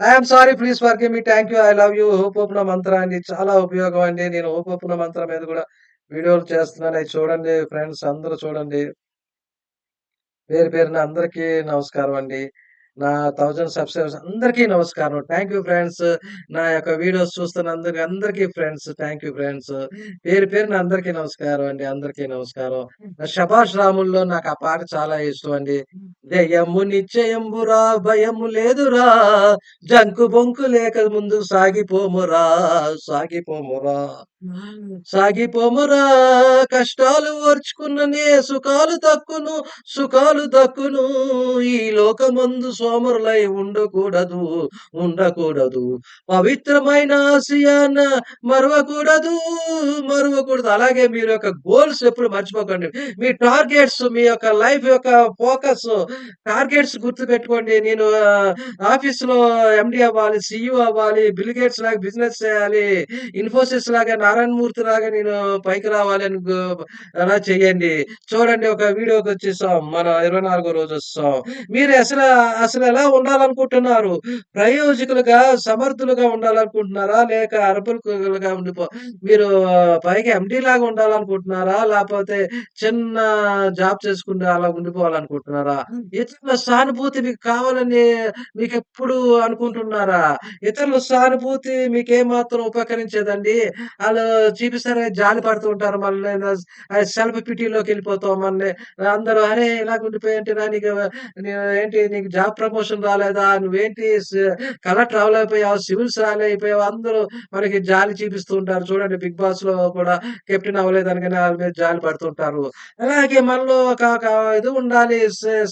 I'm sorry please forgive me. Thank you. I love you. హోపోపున మంత్ర అండి. చాలా ఉపయోగం అండి. నేను హోపోపున మంత్రం మీద కూడా వీడియోలు చేస్తున్నాను. అవి చూడండి ఫ్రెండ్స్ అందరూ చూడండి. పేరు పేరున అందరికీ నమస్కారం అండి. నా థౌజండ్ సబ్‌స్క్రైబర్స్ అందరికీ నమస్కారం. Thank you friends. నా యొక్క వీడియోస్ చూస్తున్న అందరికీ ఫ్రెండ్స్ థ్యాంక్ యూ ఫ్రెండ్స్. పేరు పేరున అందరికీ నమస్కారం అండి. అందరికీ నమస్కారం. 'శభాష్ రాముల్లో' నాకు ఆ పాట చాలా ఇష్టం అండి. దయ్యము నిశ్చయంబురా భయము లేదురా జంకు బొంకు లేక ముందు సాగిపోమురా సాగిపోమురా సాగిపోమురా కష్టాలు ఓర్చుకున్ననే సుఖాలు దక్కును సుఖాలు దక్కును ఈ లోకమందు సోమరులై ఉండకూడదు ఉండకూడదు పవిత్రమైన ఆశయాన్న మరవకూడదు మరవకూడదు అలాగే మీరు యొక్క గోల్స్ ఎప్పుడు మర్చిపోకండి మీ టార్గెట్స్ మీ యొక్క లైఫ్ యొక్క ఫోకస్ టార్గెట్స్ గుర్తు పెట్టుకోండి నేను ఆఫీస్లో ఎండి అవ్వాలి, సిఇఓ అవ్వాలి, బిల్గేట్స్ లాగా బిజినెస్ చేయాలి, ఇన్ఫోసిస్ లాగా నారాయణ మూర్తి లాగా నేను పైకి రావాలి అని అలా చేయండి. చూడండి ఒక వీడియోకొచ్చేసాం. మన 24 రోజు వస్తాం మీరు అసలు అసలెలా ఉండాలనుకుంటున్నారు? ప్రయోజకులుగా, సమర్థులుగా ఉండాలనుకుంటున్నారా? లేక అర్భకులుగా ఉండిపో మీరు పైకి ఎండీ లాగా ఉండాలనుకుంటున్నారా? లేపోతే చిన్న జాబ్ చేసుకుంటూ అలా ఉండిపోవాలనుకుంటున్నారా? ఇతరుల సానుభూతి మీకు కావాలని మీకెప్పుడు అనుకుంటున్నారా? ఇతరుల సానుభూతి మీకేమాత్రం ఉపకరించదండి. ఆళ్ళు చూపిస్తారని జాలి పడుతూ ఉంటారు. మళ్ళీ సెల్ఫ్ పిటీలోకెళ్ళిపోతాం. మళ్ళీ అందరూ "అరే! ఇలాగ ఉండిపోయావేంటిరా? నీకు నీ ఏంటి నీకు జాబ్ ప్రమోషన్ రాలేదా? నువ్వేంటి స్ కలెక్టర్ అవ్వలేకపోయావు, సివిల్స్ రాలేకపోయావు" అందరూ మనకి జాలి చూపిస్తూ ఉంటారు. చూడండి 'బిగ్ బాస్లో కూడా కెప్టెన్ అవ్వలేదనగానే వాళ్ళ మీద జాలి పడుతుంటారు. అలాగే మనలో ఒక ఇది ఉండాలి.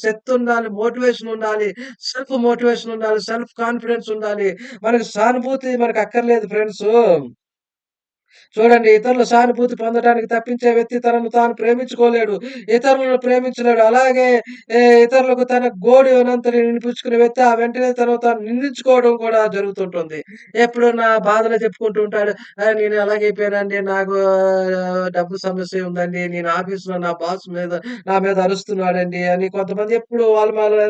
శక్తి ఉండాలి, మోటివేషన్ ఉండాలి, సెల్ఫ్ మోటివేషన్ ఉండాలి, సెల్ఫ్ కాన్ఫిడెన్స్ ఉండాలి. మనకి సానుభూతి మనకు అక్కర్లేదు ఫ్రెండ్స్ చూడండి ఇతరుల సానుభూతి పొందడానికి తప్పించే వ్యక్తి తనను తాను ప్రేమించుకోలేడు. ఇతరులను ప్రేమించలేడు. అలాగే ఇతరులకు తన గోడి అనంతని వినిపించుకునే వ్యక్తి ఆ వెంటనే తను తాను నిందించుకోవడం కూడా జరుగుతుంటుంది. ఎప్పుడు నా బాధలు చెప్పుకుంటూ ఉంటాడు. నేను ఎలాగైపోయానండి. నాకు డబ్బు సమస్య ఉందండి. నేను ఆఫీసులో నా బాస్ మీద నా మీద అరుస్తున్నాడండి అని కొంతమంది ఎప్పుడు వాళ్ళ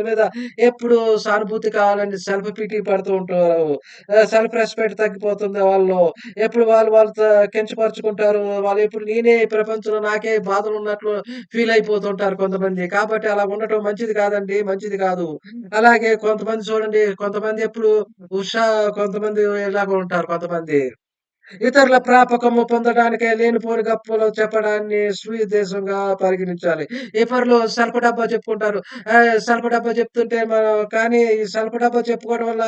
మీద ఎప్పుడు సానుభూతి కావాలని సెల్ఫ్ పిటీ పడుతూ ఉంటారు. సెల్ఫ్ రెస్పెక్ట్ తగ్గిపోతుంది వాళ్ళు ఎప్పుడు వాళ్ళు వాళ్ళతో కించపరుచుకుంటారు. వాళ్ళు ఎప్పుడు నేనే ప్రపంచంలో నాకే బాధలు ఉన్నట్లు ఫీల్ అయిపోతుంటారు కొంతమంది. కాబట్టి అలా ఉండటం మంచిది కాదండి. మంచిది కాదు. అలాగే కొంతమంది చూడండి కొంతమంది ఎప్పుడు ఉషా కొంతమంది ఇలాగ ఉంటారు కొంతమంది. ఇతరుల ప్రాపకము పొందడానికే లేనిపోని గప్పులు చెప్పడాన్ని సువిద్వేషంగా పరిగణించాలి. ఇతరులు సల్ప డబ్బా చెప్పుకుంటారు. సల్ప డబ్బా చెప్తుంటే మనం కానీ ఈ సల్ప డబ్బా చెప్పుకోవడం వల్ల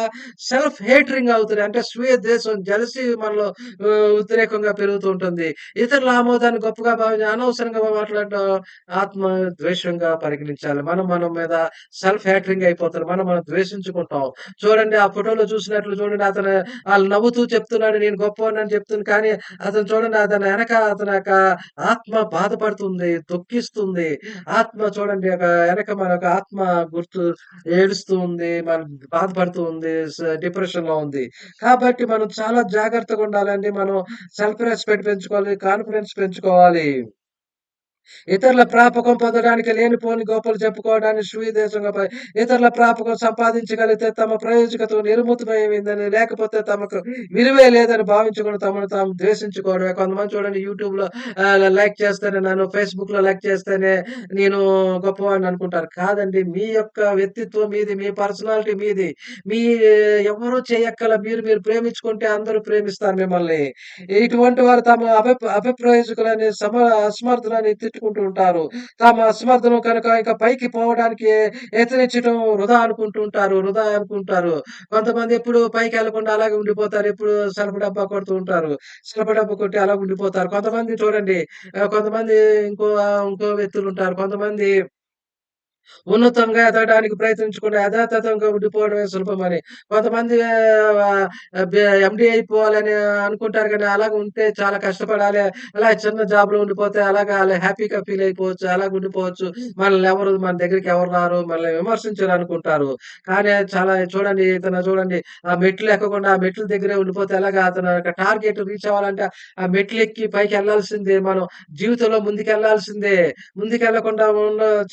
సెల్ఫ్ హేటరింగ్ అవుతుంది అంటే స్వీయ దేశం జలసి మనలో ఉద్రేకంగా పెరుగుతూ ఉంటుంది. ఇతరుల ఆమోదాన్ని గొప్పగా భావించి అనవసరంగా మాట్లాడడం ఆత్మ ద్వేషంగా పరిగణించాలి. మనం మనం మీద సెల్ఫ్ హేటరింగ్ అయిపోతారు. మనం మనం ద్వేషించుకుంటాం. చూడండి ఆ ఫోటోలో చూసినట్లు చూడండి అతను వాళ్ళు నవ్వుతూ చెప్తున్నాడు నేను గొప్ప చెప్తుంది. కానీ అతను చూడండి అతని వెనక అతను యొక్క ఆత్మ బాధపడుతుంది, తొక్కిస్తుంది ఆత్మ చూడండి ఒక వెనక మన యొక్క ఆత్మ గుర్తు ఏడుస్తూ ఉంది. మన బాధపడుతూ ఉంది. స ఉంది. కాబట్టి మనం చాలా జాగ్రత్తగా ఉండాలండి. మనం సెల్ఫ్ రెస్పెక్ట్ పెంచుకోవాలి. కాన్ఫిడెన్స్ పెంచుకోవాలి. ఇతరుల ప్రాపకం పొందడానికి లేనిపోని గొప్పలు చెప్పుకోవడానికి సువిద్వేషంగా ఇతరుల ప్రాపకం సంపాదించగలిగితే తమ ప్రయోజకత్వం నిర్ముతమైందని లేకపోతే తమకు విలువే లేదని భావించుకొని తమను తాము ద్వేషించుకోవడమే. కొంతమంది చూడండి యూట్యూబ్లో లైక్ చేస్తేనే నన్ను ఫేస్బుక్లో లైక్ చేస్తేనే నేను గొప్పవాడిని అనుకుంటారు. కాదండి. మీ యొక్క వ్యక్తిత్వం మీది. మీ పర్సనాలిటీ మీది. మీ ఎవరు చేయక్కల మీరు మీరు ప్రేమించుకుంటే అందరూ ప్రేమిస్తారు మిమ్మల్ని. ఇటువంటి వారు తమ అభి అభిప్రయోజకులని సమ అసమర్థులని తిట్టుకుంటూ ఉంటారు. తమ అసమర్థను కనుక ఇక పైకి పోవడానికి యత్నించటం వృధా అనుకుంటూ ఉంటారు. వృధా అనుకుంటారు. కొంతమంది ఎప్పుడు పైకెళ్ళకుండా అలాగే ఉండిపోతారు. ఎప్పుడు సలప డబ్బా కొడుతూ ఉంటారు. సలప డబ్బా కొట్టి అలా ఉండిపోతారు. కొంతమంది చూడండి కొంతమంది ఇంకో ఇంకో వ్యక్తులు ఉంటారు కొంతమంది ఉన్నతంగా ఎదగడానికి ప్రయత్నించుకుని యథాతథంగా ఉండిపోవడమే సులభమని. కొంతమంది ఎండి అయిపోవాలని అనుకుంటారు కానీ అలాగ ఉంటే చాలా కష్టపడాలి. అలా చిన్న జాబ్‌లో ఉండిపోతే అలాగా అలా హ్యాపీగా ఫీల్ అయిపోవచ్చు. అలాగ ఉండిపోవచ్చు. మనల్ని ఎవరు మన దగ్గరికి ఎవరు రారు. మనల్ని విమర్శించరు అనుకుంటారు. కానీ చాలా చూడండి ఇతను చూడండి ఆ మెట్లు ఎక్కకుండా ఆ మెట్ల దగ్గరే ఉండిపోతే ఎలాగ అతను టార్గెట్ రీచ్ అవ్వాలంటే ఆ మెట్లు ఎక్కి పైకి వెళ్ళాల్సిందే మనం జీవితంలో ముందుకెళ్ళాల్సిందే ముందుకెళ్ళకుండా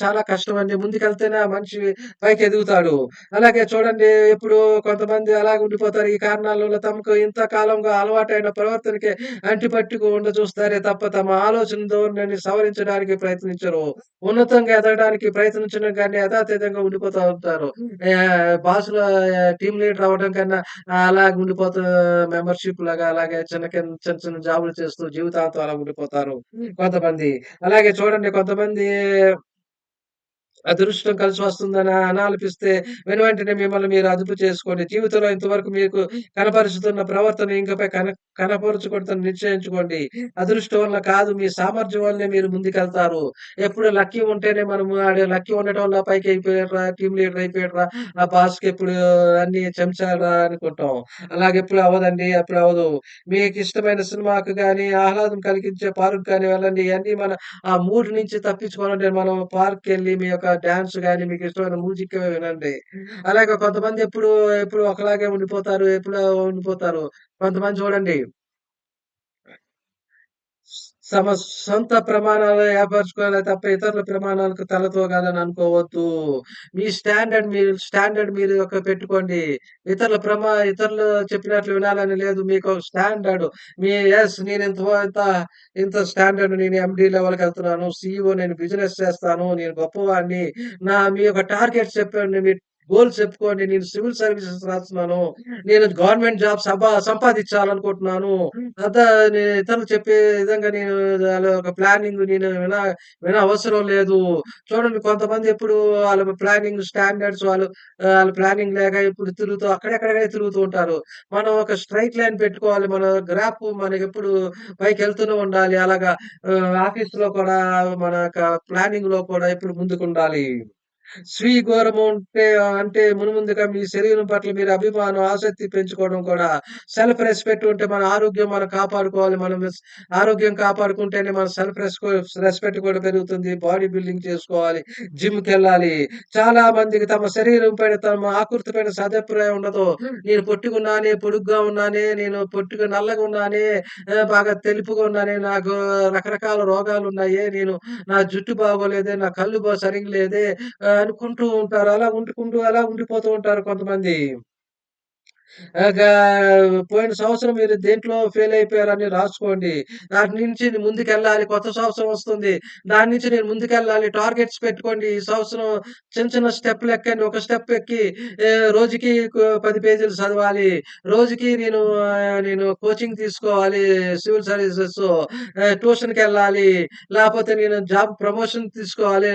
చాలా కష్టం అండి ముందుకెళ్తేనే ఆ మనిషి పైకెదుగుతాడు. అలాగే చూడండి ఇప్పుడు కొంతమంది అలాగే ఉండిపోతారు. ఈ కారణాల తమకు ఇంత కాలంగా అలవాటైన ప్రవర్తనకే అంటిపట్టుకుండా చూస్తారే తప్ప తమ ఆలోచన ధోరణిని సవరించడానికి ప్రయత్నించరు. ఉన్నతంగా ఎదగడానికి ప్రయత్నించడం గాని యథాతథంగా ఉండిపోతా ఉంటారు. బాస్‌లో టీమ్ లీడర్ అవ్వడం కన్నా అలాగ ఉండిపోతూ మెంబర్‌షిప్ లాగా అలాగే చిన్న కిన్ చిన్న చిన్న జాబులు చేస్తూ జీవితాంతం అలా ఉండిపోతారు కొంతమంది. అలాగే చూడండి కొంతమంది అదృష్టం కలిసి వస్తుందని అనాలపిస్తే వెను వెంటనే మిమ్మల్ని మీరు అదుపు చేసుకోండి. జీవితంలో ఇంతవరకు మీకు కనపరుచుతున్న ప్రవర్తన ఇంకపై కన కనపరుచకూడదని నిశ్చయించుకోండి. అదృష్టం వల్ల కాదు మీ సామర్థ్యం వల్లనే మీరు ముందుకెళ్తారు. ఎప్పుడు లక్కీ ఉంటేనే మనము ఆడే లక్కీ ఉండటం వల్ల పైకి పైకెళ్ళిపోయాడురా, టీమ్ లీడర్ అయిపోయాడురా, ఆ బాస్‌కి ఎప్పుడు అన్ని చెంచాలురా అనుకుంటాం. అలాగే ఎప్పుడు అవ్వదండి. అప్పుడు అవ్వదు. మీకు ఇష్టమైన సినిమాకు గాని, ఆహ్లాదం కలిగించే పార్క్ కానీ వెళ్ళండి. ఇయన్నీ మన ఆ మూడు నుంచి తప్పించుకోవాలంటే మనం పార్క్‌కెళ్ళి మీ యొక్క డాన్స్ కానీ మీకు ఇష్టమైన మ్యూజిక్ వినండి. అలాగే కొంతమంది ఎప్పుడు, ఎప్పుడు ఒకలాగే ఉండిపోతారు. ఎప్పుడు ఉండిపోతారు. కొంతమంది చూడండి తమ సొంత ప్రమాణాలు ఏర్పరచుకోవాలి తప్ప ఇతరుల ప్రమాణాలకు తలతూగాలని అనుకోవద్దు. మీ స్టాండర్డ్ మీరు స్టాండర్డ్ మీరు ఒక పెట్టుకోండి. ఇతరుల ప్రమా ఇతరులు చెప్పినట్లు వినాలని లేదు. మీకు స్టాండర్డ్ మీ ఎస్ నేను ఇంత ఇంత స్టాండర్డ్ నేను ఎండీ లెవెల్‌కెళ్తున్నాను. సిఇఓ నేను బిజినెస్ చేస్తాను. నేను గొప్పవాడిని. నా మీ యొక్క టార్గెట్స్ చెప్పండి. మీ గోల్స్ చెప్పుకోండి. నేను సివిల్ సర్వీసెస్ రాస్తున్నాను. నేను గవర్నమెంట్ జాబ్ సబ సంపాదించాలనుకుంటున్నాను. అదా ఇతరులు చెప్పే విధంగా నేను ఒక ప్లానింగ్ నేను విన విన అవసరం లేదు. చూడండి కొంతమంది ఎప్పుడు వాళ్ళ ప్లానింగ్ స్టాండర్డ్స్ వాళ్ళు వాళ్ళ ప్లానింగ్ లేక ఇప్పుడు తిరుగుతూ అక్కడెక్కడే తిరుగుతూ ఉంటారు. మనం ఒక స్ట్రైట్ లైన్ పెట్టుకోవాలి. మన గ్రాఫ్ పైకి వెళ్తూనే ఉండాలి. అలాగా ఆఫీస్లో కూడా మన యొక్క ప్లానింగ్‌లో కూడా ఎప్పుడు ముందుకుండాలి. స్వీఘోరము ఉంటే అంటే మునుముందుగా మీ శరీరం పట్ల మీరు అభిమానం, ఆసక్తి పెంచుకోవడం కూడా సెల్ఫ్ రెస్పెక్ట్ ఉంటే మన ఆరోగ్యం మనం కాపాడుకోవాలి. మనం ఆరోగ్యం కాపాడుకుంటేనే మన సెల్ఫ్ రెస్పెక్ట్ కూడా పెరుగుతుంది. బాడీ బిల్డింగ్ చేసుకోవాలి. జిమ్‌కెళ్ళాలి. చాలా మందికి తమ శరీరం పైన, తమ ఆకృతి పైన సదభిప్రాయం ఉండదు. నేను పొట్టుకున్నానే పొడుగ్గా ఉన్నానే, నేను పొట్టిగా నల్లగా ఉన్నానే, బాగా తెలుపుగా ఉన్నానే, నాకు రకరకాల రోగాలు ఉన్నాయే నేను నా జుట్టు బాగోలేదే, నా కళ్ళు బా సరిగ్గా లేదే అనుకుంటూ ఉంటారు. అలా ఉండుకుంటూ అలా ఉండిపోతూ ఉంటారు కొంతమంది. పోయిన సంవత్సరం మీరు దేంట్లో ఫెయిల్ అయిపోయారని రాసుకోండి. దాని నుంచి ముందుకెళ్ళాలి. కొత్త సంవత్సరం వస్తుంది. దాని నుంచి నేను ముందుకెళ్ళాలి. టార్గెట్స్ పెట్టుకోండి. ఈ సంవత్సరం చిన్న చిన్న స్టెప్‌లు ఎక్కండి. ఒక స్టెప్ ఎక్కి రోజుకి పది పేజీలు చదవాలి. రోజుకి నేను నేను కోచింగ్ తీసుకోవాలి. సివిల్ సర్వీసెస్ ట్యూషన్కి వెళ్ళాలి లేకపోతే నేను జాబ్ ప్రమోషన్ తీసుకోవాలి.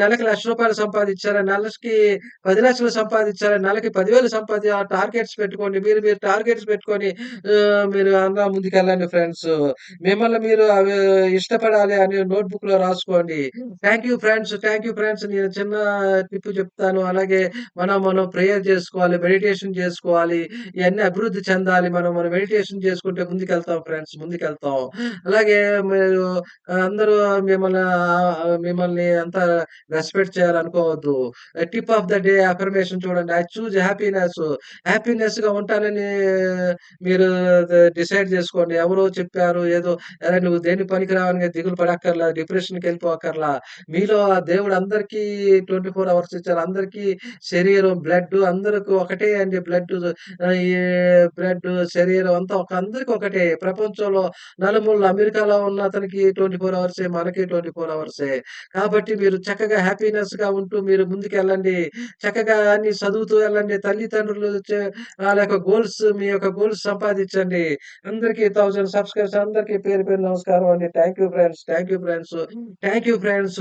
నెలకి లక్ష రూపాయలు సంపాదించాలి. నెలకి పది లక్షలు సంపాదించాలి. నెలకి పదివేలు సంపాదించాలి టార్గెట్స్ పెట్టుకోండి. మీరు మీరు టార్గెట్స్ పెట్టుకొని మీరు అలా ముందుకెళ్ళండి ఫ్రెండ్స్. మిమ్మల్ని మీరు అవి ఇష్టపడాలి అని నోట్బుక్లో రాసుకోండి. Thank you friends. Thank you friends. నేను చిన్న టిప్ చెప్తాను. అలాగే మనం మనం ప్రేయర్ చేసుకోవాలి. మెడిటేషన్ చేసుకోవాలి. ఇవన్నీ అభివృద్ధి చెందాలి. మనం మనం మెడిటేషన్ చేసుకుంటే ముందుకెళ్తాం ఫ్రెండ్స్. ముందుకెళ్తాం. అలాగే మీరు అందరూ మిమ్మల్ని మిమ్మల్ని అంతా respect చేయాలనుకోవద్దు. Tip of the day affirmation చూడండి. I choose happiness. హ్యాపీనెస్గా ఉంటానని మీరు డిసైడ్ చేసుకోండి. ఎవరో చెప్పారు ఏదో అరె! నువ్వు దేనికి పనికిరావని దిగులు పడక్కర్లా. డిప్రెషన్‌కెళ్ళిపోక్కర్లా. మీలో ఆ దేవుడు అందరికీ 24 అవర్స్ ఇచ్చారు. అందరికీ శరీరం, బ్లడ్ అందరికి ఒకటే అండి బ్లడ్ ఈ బ్లడ్, శరీరం అంతా ఒక అందరికి ఒకటే. ప్రపంచంలో నలుమూల అమెరికాలో ఉన్న అతనికి 24 అవర్సే. మనకి 24 అవర్సే. కాబట్టి మీరు చక్కగా హ్యాపీనెస్గా ఉంటూ మీరు ముందుకెళ్ళండి. చక్కగా అన్ని చదువుతూ వెళ్ళండి. తల్లిదండ్రులు వాళ్ళ యొక్క గోల్స్ మీ యొక్క గోల్స్ సంపాదించండి. అందరికీ థౌసండ్ సబ్‌స్క్రైబర్స్ అందరికీ పేరు పేరు నమస్కారం అండి. Thank you friends. Thank you friends. Thank you friends.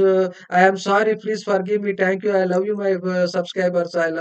I sorry please forgive me. Thank you. I love you my subscribers. I love